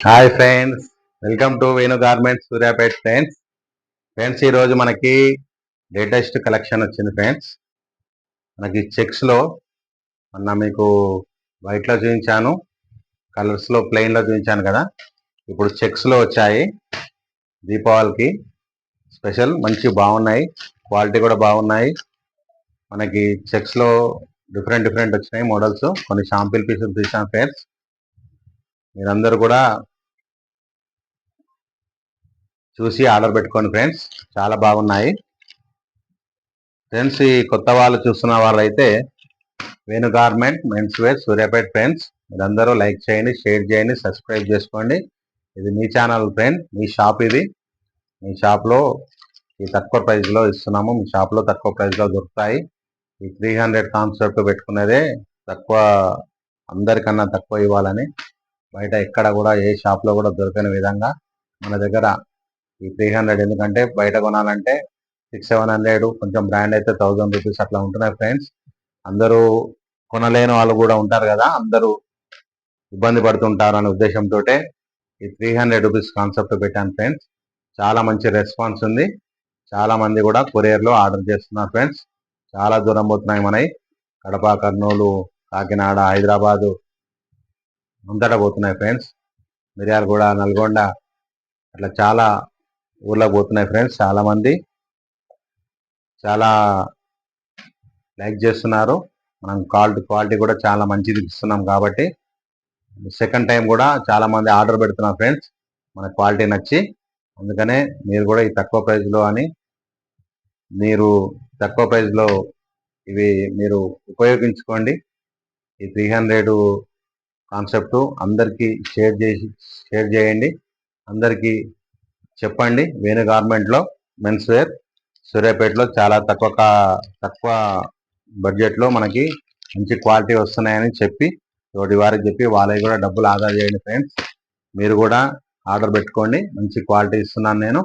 Hi friends welcome to Venu garments Suryapet friends friends ఈరోజు మనకి latest collection వచ్చింది friends మనకి చెక్స్లో మొన్న మీకు వైట్లో చూపించాను కలర్స్లో ప్లెయిన్లో చూపించాను కదా. ఇప్పుడు చెక్స్లో వచ్చాయి దీపావళికి స్పెషల్ మంచి బాగున్నాయి క్వాలిటీ కూడా బాగున్నాయి. మనకి చెక్స్లో డిఫరెంట్ డిఫరెంట్ వచ్చినాయి మోడల్స్ కొన్ని షాంపిల్ పీసులు తీసాను ఫ్రెండ్స్ మీరందరూ కూడా చూసి ఆర్డర్ పెట్టుకోండి ఫ్రెండ్స్. చాలా బాగున్నాయి. ఫ్రెండ్స్ ఈ కొత్త వాళ్ళు చూస్తున్న వాళ్ళైతే Venu garment mens wear Suryapet friends. మీరందరూ లైక్ చేయండి షేర్ చేయండి సబ్స్క్రైబ్ చేసుకోండి. ఇది మీ ఛానల్ ఫ్రెండ్ మీ షాప్ ఇది. మీ షాప్లో ఈ తక్కువ ప్రైస్లో ఇస్తున్నాము. మీ షాప్లో తక్కువ ప్రైస్లో దొరుకుతాయి. ఈ త్రీ హండ్రెడ్ కాన్సెప్ట్ పెట్టుకునేదే తక్కువ అందరికన్నా తక్కువ ఇవ్వాలని బయట ఎక్కడ కూడా ఏ షాప్లో కూడా దొరకని విధంగా మన దగ్గర ఈ త్రీ హండ్రెడ్ ఎందుకంటే బయట కొనాలంటే సిక్స్ సెవెన్ హండ్రెడ్ కొంచెం బ్రాండ్ అయితే థౌజండ్ రూపీస్ అట్లా ఉంటున్నాయి ఫ్రెండ్స్ అందరూ కొనలేని వాళ్ళు కూడా ఉంటారు కదా అందరూ ఇబ్బంది పడుతుంటారు అనే ఉద్దేశంతో ఈ త్రీ హండ్రెడ్ రూపీస్ కాన్సెప్ట్ పెట్టాను ఫ్రెండ్స్ చాలా మంచి రెస్పాన్స్ ఉంది. చాలా మంది కూడా కొరియర్లో ఆర్డర్ చేస్తున్నారు ఫ్రెండ్స్ చాలా దూరం పోతున్నాయి మనవి కడప కర్నూలు కాకినాడ హైదరాబాదు అంతటా పోతున్నాయి ఫ్రెండ్స్. మిర్యాలగూడ నల్గొండ అట్లా చాలా ఊర్లోకి పోతున్నాయి ఫ్రెండ్స్ చాలామంది. చాలా లైక్ చేస్తున్నారు. మనం క్వాలిటీ క్వాలిటీ కూడా చాలా మంచిది ఇస్తున్నాం కాబట్టి సెకండ్ టైం కూడా చాలామంది ఆర్డర్ పెడుతున్నారు ఫ్రెండ్స్. మన క్వాలిటీ నచ్చి అందుకనే మీరు కూడా ఈ తక్కువ ప్రైస్లో అని మీరు తక్కువ ప్రైస్లో ఇవి మీరు ఉపయోగించుకోండి. ఈ త్రీ హండ్రెడ్ కాన్సెప్ట్ అందరికీ షేర్ చేసి షేర్ చేయండి. అందరికీ చెప్పండి. వేణు గార్మెంట్లో మెన్స్ వేర్ సూర్యాపేటలో చాలా తక్కువ తక్కువ బడ్జెట్లో మనకి మంచి క్వాలిటీ వస్తున్నాయని చెప్పి తోటి వారికి చెప్పి వాళ్ళకి కూడా డబ్బులు ఆదా చేయండి ఫ్రెండ్స్. మీరు కూడా ఆర్డర్ పెట్టుకోండి. మంచి క్వాలిటీ ఇస్తున్నాను నేను.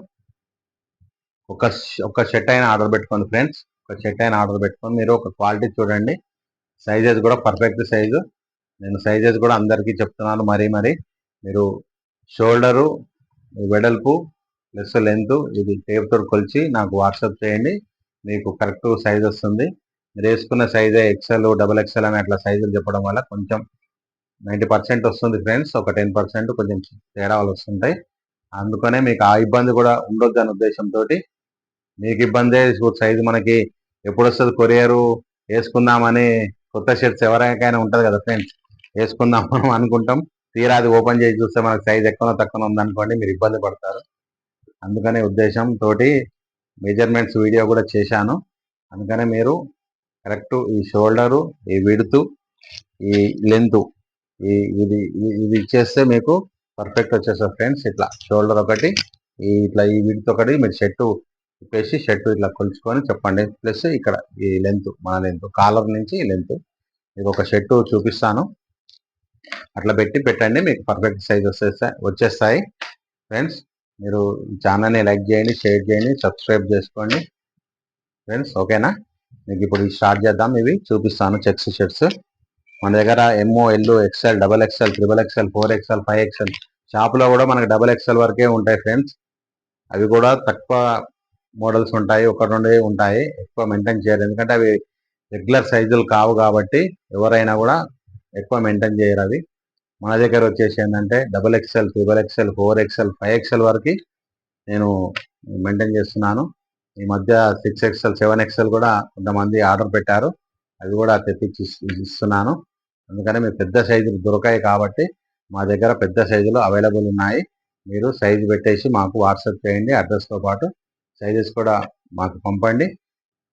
ఒక ఒక షర్ట్ అయినా ఆర్డర్ పెట్టుకోండి ఫ్రెండ్స్. ఒక షర్ట్ అయినా ఆర్డర్ పెట్టుకొని మీరు ఒక క్వాలిటీ చూడండి. సైజెస్ కూడా పర్ఫెక్ట్ సైజు. నేను సైజెస్ కూడా అందరికీ చెప్తున్నాను మరీ మరీ. మీరు షోల్డరు వెడల్పు ప్లస్ లెంత్ ఇది టేప్తో కొలిచి నాకు వాట్సాప్ చేయండి. మీకు కరెక్ట్ సైజ్ వస్తుంది. మీరు వేసుకున్న సైజే ఎక్సెల్ డబుల్ ఎక్సెల్ అని అట్లా సైజులు చెప్పడం వల్ల కొంచెం నైంటీ పర్సెంట్ వస్తుంది ఫ్రెండ్స్. ఒక టెన్ పర్సెంట్ కొంచెం తేడాలు వస్తుంటాయి. అందుకనే మీకు ఆ ఇబ్బంది కూడా ఉండొద్దు అనే ఉద్దేశంతో మీకు ఇబ్బందే సైజు మనకి ఎప్పుడు వస్తుంది కొరియరు వేసుకుందామని కొత్త షర్ట్స్ ఎవరికైనా ఉంటుంది కదా ఫ్రెండ్స్. వేసుకుందాం మనం అనుకుంటాం. తీరా అది ఓపెన్ చేసి చూస్తే మనకు సైజ్ ఎక్కువ తక్కువ ఉందనుకోండి మీరు ఇబ్బంది పడతారు. అందుకనే ఉద్దేశం తోటి మెజర్మెంట్స్ వీడియో కూడా చేశాను. అందుకనే మీరు కరెక్ట్ ఈ షోల్డరు ఈ విడుతు ఈ లెంత్ ఈ ఇది ఇది- ఇచ్చేస్తే మీకు పర్ఫెక్ట్ వచ్చేస్తుంది ఫ్రెండ్స్ ఇట్లా షోల్డర్ ఒకటి ఈ ఇట్లా ఈ విడుతు ఒకటి మీరు షర్టు ఇప్పేసి షర్టు ఇట్లా కొలుచుకొని చెప్పండి. ప్లస్ ఇక్కడ ఈ లెంత్ మన లెంత్ కాలర్ నుంచి లెంత్ మీకు ఒక షర్టు చూపిస్తాను. అట్లా పెట్టి పెట్టండి మీకు పర్ఫెక్ట్ సైజ్ వచ్చేస్తాయి వచ్చేస్తాయి. ఫ్రెండ్స్ మీరు ఛానల్ని లైక్ చేయండి షేర్ చేయండి సబ్స్క్రైబ్ చేసుకోండి. ఫ్రెండ్స్ ఓకేనా మీకు ఇప్పుడు స్టార్ట్ చేద్దాం. ఇవి చూపిస్తాను చెక్స్ షర్ట్స్ మన దగ్గర M O L XL double XL triple XL four XL five XL షాప్లో కూడా మనకి డబల్ ఎక్స్ఎల్ వరకే ఉంటాయి ఫ్రెండ్స్ అవి కూడా తక్కువ మోడల్స్ ఉంటాయి ఒక రెండే ఉంటాయి. ఎక్కువ మెయింటైన్ చేయరు. ఎందుకంటే అవి రెగ్యులర్ సైజులు కావు కాబట్టి ఎవరైనా కూడా ఎక్కువ మెయింటైన్ చేయరు అవి. మన దగ్గర వచ్చేసి ఏంటంటే double XL triple XL four XL five XL వరకు నేను మెయింటైన్ చేస్తున్నాను. ఈ మధ్య సిక్స్ ఎక్స్ఎల్ సెవెన్ ఎక్స్ఎల్ కూడా కొంతమంది ఆర్డర్ పెట్టారు. అవి కూడా తెప్పించి ఇస్తున్నాను అందుకని మీరు పెద్ద సైజులు దొరకాయి కాబట్టి మా దగ్గర పెద్ద సైజులు అవైలబుల్ ఉన్నాయి. మీరు సైజు పెట్టేసి మాకు వాట్సాప్ చేయండి అడ్రస్తో పాటు సైజెస్ కూడా మాకు పంపండి.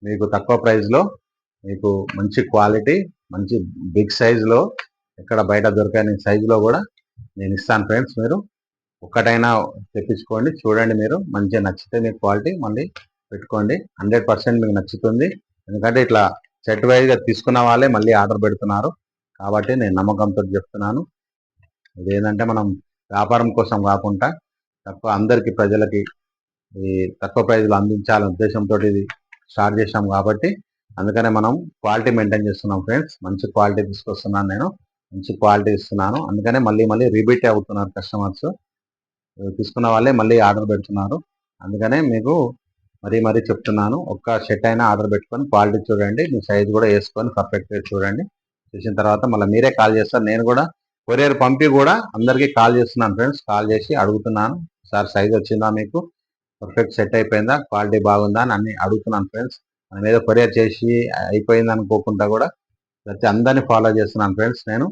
మీకు తక్కువ ప్రైస్లో మీకు మంచి క్వాలిటీ మంచి బిగ్ సైజులో ఎక్కడ బయట దొరకని సైజులో కూడా నేను ఇస్తాను ఫ్రెండ్స్ మీరు. ఒక్కటైనా తెప్పించుకోండి చూడండి మీరు. మంచిగా నచ్చితే మీకు క్వాలిటీ మళ్ళీ పెట్టుకోండి. హండ్రెడ్ పర్సెంట్ మీకు నచ్చుతుంది. ఎందుకంటే ఇట్లా సెట్ వైజ్గా తీసుకున్న వాళ్ళే మళ్ళీ ఆర్డర్ పెడుతున్నారు. కాబట్టి నేను నమ్మకంతో చెప్తున్నాను. ఇదేంటంటే మనం వ్యాపారం కోసం కాకుండా తక్కువ అందరికీ ప్రజలకి ఈ తక్కువ ప్రైజ్లో అందించాలనే ఉద్దేశంతో ఇది స్టార్ట్ చేసాం కాబట్టి అందుకనే మనం క్వాలిటీ మెయింటైన్ చేస్తున్నాం ఫ్రెండ్స్ మంచి క్వాలిటీ తీసుకొస్తున్నాను నేను. మంచి క్వాలిటీ ఇస్తున్నాను. అందుకనే మళ్ళీ మళ్ళీ రిపీట్ అవుతున్నారు కస్టమర్స్ తీసుకున్న వాళ్ళే మళ్ళీ ఆర్డర్ పెడుతున్నారు. అందుకనే మీకు మరీ మరీ చెప్తున్నాను. ఒక్క షర్ట్ అయినా ఆర్డర్ పెట్టుకొని క్వాలిటీ చూడండి. మీ సైజ్ కూడా వేసుకొని పర్ఫెక్ట్గా చూడండి. చూసిన తర్వాత మళ్ళీ మీరే కాల్ చేస్తారు. నేను కూడా కొరియర్ పంపి కూడా అందరికీ కాల్ చేస్తున్నాను ఫ్రెండ్స్ కాల్ చేసి అడుగుతున్నాను. సార్ సైజ్ వచ్చిందా మీకు? పర్ఫెక్ట్ సెట్ అయిపోయిందా? క్వాలిటీ బాగుందా అని అన్ని అడుగుతున్నాను ఫ్రెండ్స్ మనం ఏదో కొరియర్ చేసి అయిపోయింది అనుకోకుండా కూడా ప్రతి అందరినీ ఫాలో చేస్తున్నాను ఫ్రెండ్స్ నేను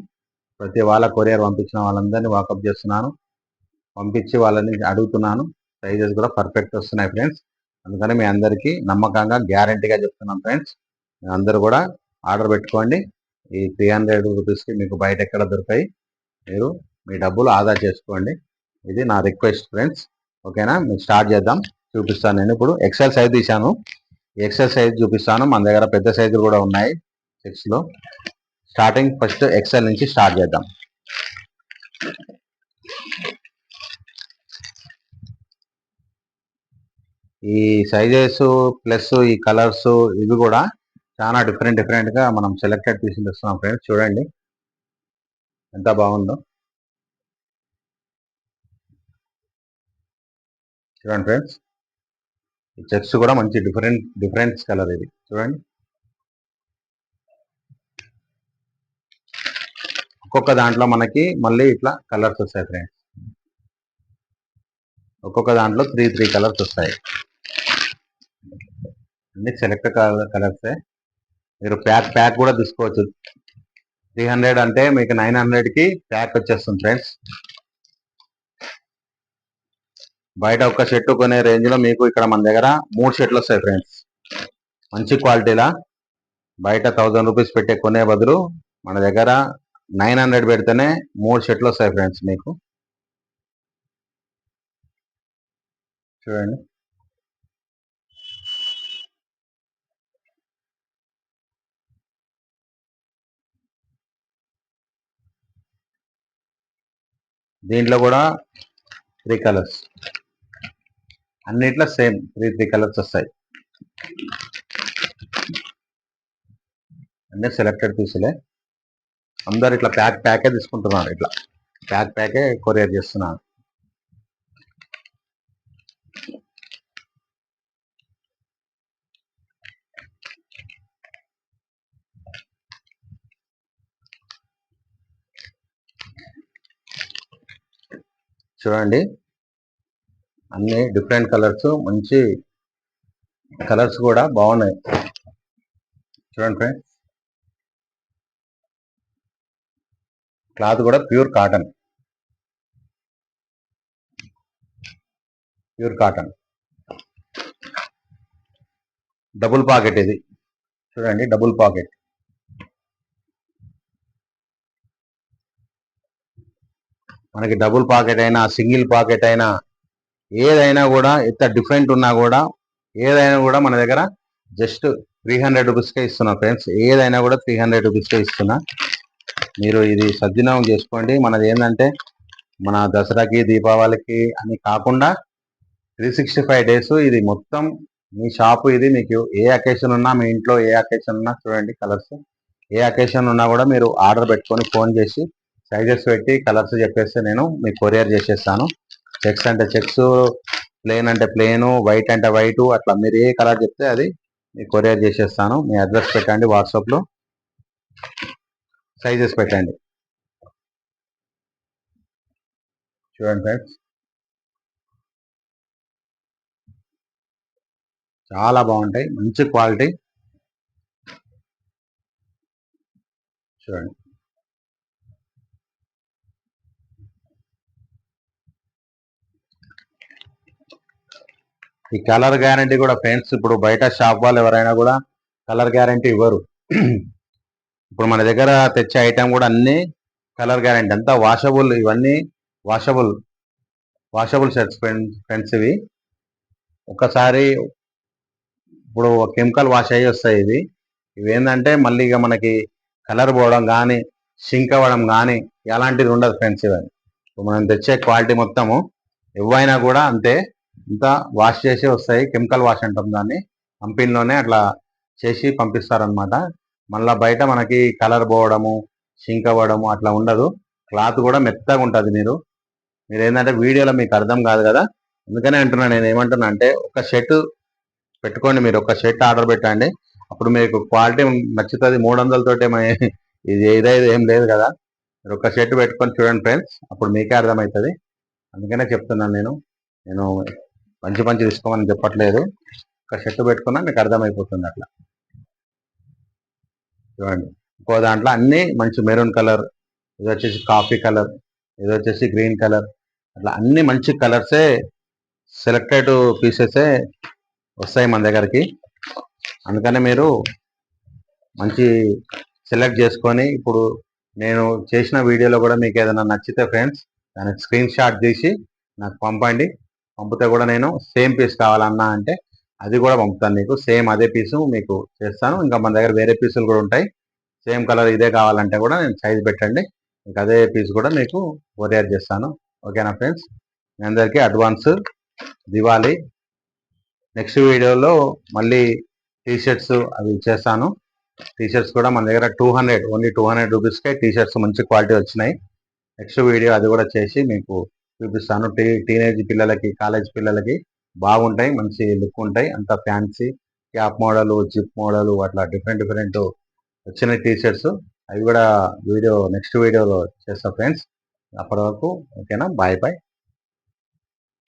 ప్రతి వాళ్ళ కొరియర్ పంపించిన వాళ్ళందరినీ వాకప్ చేస్తున్నాను. పంపించి వాళ్ళని అడుగుతున్నాను. సైజెస్ కూడా పర్ఫెక్ట్ వస్తున్నాయి ఫ్రెండ్స్ అందుకని మీ అందరికీ నమ్మకంగా గ్యారంటీగా చెప్తున్నాను ఫ్రెండ్స్ అందరూ కూడా ఆర్డర్ పెట్టుకోండి. ఈ త్రీ హండ్రెడ్ రూపీస్కి మీకు బయట ఎక్కడ దొరుకుతాయి మీరు మీ డబ్బులు ఆదా చేసుకోండి. ఇది నా రిక్వెస్ట్ ఫ్రెండ్స్ ఓకేనా మీకు స్టార్ట్ చేద్దాం. చూపిస్తాను నేను ఇప్పుడు. ఎక్సెల్ సైజ్ తీశాను. ఎక్సెల్ సైజ్ చూపిస్తాను. మన దగ్గర పెద్ద సైజులు కూడా ఉన్నాయి. చెక్స్లో స్టార్టింగ్ ఫస్ట్ ఎక్సెల్ నుంచి స్టార్ట్ చేద్దాం. ఈ సైజెస్ ప్లస్ ఈ కలర్స్ ఇవి కూడా చాలా డిఫరెంట్ డిఫరెంట్గా మనం సెలెక్టెడ్ పీసులు ఇస్తున్నాం ఫ్రెండ్స్ చూడండి. ఎంత బాగుందో. చూడండి ఫ్రెండ్స్ చెక్స్ కూడా మంచి డిఫరెంట్ డిఫరెంట్ కలర్ ఇది. చూడండి. ఒక్కొక్క దాంట్లో మనకి మళ్ళీ ఇట్లా కలర్స్ వస్తాయి ఫ్రెండ్స్. ఒక్కొక్క దాంట్లో త్రీ త్రీ కలర్స్ వస్తాయి. అన్ని సెలెక్ట్ కలర్సే. మీరు ప్యాక్ ప్యాక్ కూడా తీసుకోవచ్చు. త్రీ హండ్రెడ్ అంటే మీకు నైన్ హండ్రెడ్కి ప్యాక్ వచ్చేస్తుంది ఫ్రెండ్స్. బయట ఒక షర్ట్ కొనే రేంజ్లో మీకు ఇక్కడ మన దగ్గర మూడు షర్ట్లు వస్తాయి ఫ్రెండ్స్ మంచి క్వాలిటీలా బయట థౌజండ్ రూపీస్ పెట్టే కొనే బదులు మన దగ్గర నైన్ హండ్రెడ్ పెడితేనే మూడు షర్ట్లు వస్తాయి ఫ్రెండ్స్ మీకు. చూడండి. దీంట్లో కూడా త్రీ కలర్స్ అన్నిట్లో సేమ్ త్రీ త్రీ కలర్స్ వస్తాయి. అన్ని సెలెక్టెడ్ పీసులే. అందరు ఇట్లా ప్యాక్ ప్యాకే తీసుకుంటున్నారు ఇట్లా. ప్యాక్ ప్యాకే కొరియర్ చేస్తున్నారు. చూడండి. అన్ని డిఫరెంట్ కలర్స్ మంచి కలర్స్ కూడా బాగున్నాయి. చూడండి ఫ్రెండ్స్. క్లాత్ కూడా pure cotton. Pure cotton. Double pocket ఇది. చూడండి డబుల్ పాకెట్. మనకి డబుల్ పాకెట్ అయినా సింగిల్ పాకెట్ అయినా ఏదైనా కూడా ఎంత డిఫరెంట్ ఉన్నా కూడా ఏదైనా కూడా మన దగ్గర జస్ట్ త్రీ హండ్రెడ్ రూపీస్కే ఇస్తున్నా ఫ్రెండ్స్ ఏదైనా కూడా త్రీ హండ్రెడ్ రూపీస్కే ఇస్తున్నా. మీరు ఇది సద్వినియోగం చేసుకోండి. మనది ఏంటంటే మన దసరాకి దీపావళికి అని కాకుండా త్రీ సిక్స్టీ ఫైవ్ డేస్ ఇది మొత్తం మీ షాపు ఇది మీకు ఏ అకేషన్ ఉన్నా మీ ఇంట్లో ఏ అకేషన్ ఉన్నా చూడండి కలర్స్ ఏ అకేషన్ ఉన్నా కూడా మీరు ఆర్డర్ పెట్టుకొని ఫోన్ చేసి సైజెస్ పెట్టి కలర్స్ చెప్పేస్తే నేను మీకు కొరియర్ చేసేస్తాను. చెక్స్ అంటే చెక్స్ ప్లేన్ అంటే ప్లేను వైట్ అంటే వైట్ అట్లా మీరు ఏ కలర్ చెప్తే అది మీకు కొరియర్ చేసేస్తాను. మీ అడ్రస్ పెట్టండి వాట్సాప్లో సైజెస్ పెట్టండి. చూడండి ఫ్రెండ్స్ చాలా బాగుంటాయి. మంచి క్వాలిటీ చూడండి. ఈ కలర్ గ్యారంటీ కూడా ఫ్రెండ్స్ ఇప్పుడు బయట షాప్ వాళ్ళు ఎవరైనా కూడా కలర్ గ్యారంటీ ఇవ్వరు. ఇప్పుడు మన దగ్గర తెచ్చే ఐటెం కూడా అన్ని కలర్ గ్యారంటీ. అంతా వాషబుల్ ఇవన్నీ washable washable shirts friends friends ఇవి. ఒకసారి ఇప్పుడు కెమికల్ వాష్ అయ్యి వస్తాయి ఇవి. ఇవి ఏంటంటే మళ్ళీ ఇక మనకి కలర్ పోవడం కానీ షింక్ అవ్వడం కానీ ఎలాంటిది ఉండదు ఫ్రెండ్స్ ఇవన్నీ. ఇప్పుడు మనం తెచ్చే క్వాలిటీ మొత్తము ఎవైనా కూడా అంతే ఇంత వాష్ చేసి వస్తాయి. కెమికల్ వాష్ అంటాం దాన్ని. కంపెనీలోనే అట్లా చేసి పంపిస్తారనమాట మళ్ళీ బయట మనకి కలర్ పోవడము షింక్ అవ్వడము అట్లా ఉండదు. క్లాత్ కూడా మెత్తగా ఉంటుంది మీరు. మీరు ఏంటంటే వీడియోలో మీకు అర్థం కాదు కదా. అందుకనే అంటున్నా నేను ఏమంటున్నా అంటే ఒక షర్ట్ పెట్టుకోండి మీరు. ఒక షర్ట్ ఆర్డర్ పెట్టండి. అప్పుడు మీకు క్వాలిటీ నచ్చుతుంది. మూడు వందలతోటి ఇది ఏదైతే ఏం లేదు కదా. మీరు ఒక షర్ట్ పెట్టుకొని చూడండి ఫ్రెండ్స్. అప్పుడు మీకే అర్థమవుతుంది. అందుకనే చెప్తున్నాను నేను. నేను మంచి మంచి తీసుకోమని చెప్పట్లేదు. ఒక షర్ట్ పెట్టుకున్నా మీకు అర్థమైపోతుంది అట్లా. చూడండి. ఇంకో దాంట్లో అన్ని మంచి మెరూన్ కలర్ ఇది వచ్చేసి కాఫీ కలర్ ఇది వచ్చేసి గ్రీన్ కలర్ అట్లా అన్ని మంచి కలర్సే సెలెక్టెడ్ పీసెసే వస్తాయి మన దగ్గరికి. అందుకనే మీరు మంచి సెలెక్ట్ చేసుకొని ఇప్పుడు నేను చేసిన వీడియోలో కూడా మీకు ఏదైనా నచ్చితే ఫ్రెండ్స్ దానికి స్క్రీన్ షాట్ తీసి నాకు పంపండి. పంపితే కూడా నేను. సేమ్ పీస్ కావాలన్నా అంటే అది కూడా పంపుతాను మీకు సేమ్ అదే పీసు మీకు చేస్తాను. ఇంకా మన దగ్గర వేరే పీసులు కూడా ఉంటాయి. సేమ్ కలర్ ఇదే కావాలంటే కూడా నేను సైజ్ పెట్టండి. ఇంకా అదే పీస్ కూడా మీకు కొరియర్ చేస్తాను. ఓకేనా ఫ్రెండ్స్ మీ అందరికీ అడ్వాన్స్ దివాళీ. నెక్స్ట్ వీడియోలో మళ్ళీ టీ షర్ట్స్ అవి చేస్తాను. టీ షర్ట్స్ కూడా మన దగ్గర two hundred only two hundred రూపీస్కే టీ షర్ట్స్ మంచి క్వాలిటీ వచ్చినాయి. నెక్స్ట్ వీడియో అది కూడా చేసి మీకు చూపిస్తాను. టీ టీనేజ్ పిల్లలకి కాలేజ్ పిల్లలకి బాగుంటాయి మంచి లుక్ ఉంటాయి. అంత fancy cap model zip model అట్లా డిఫరెంట్ డిఫరెంట్ వచ్చిన టీషర్ట్స్. అవి కూడా వీడియో నెక్స్ట్ వీడియోలో చేస్తా ఫ్రెండ్స్. అప్పటి వరకు ఓకేనా? Bye bye.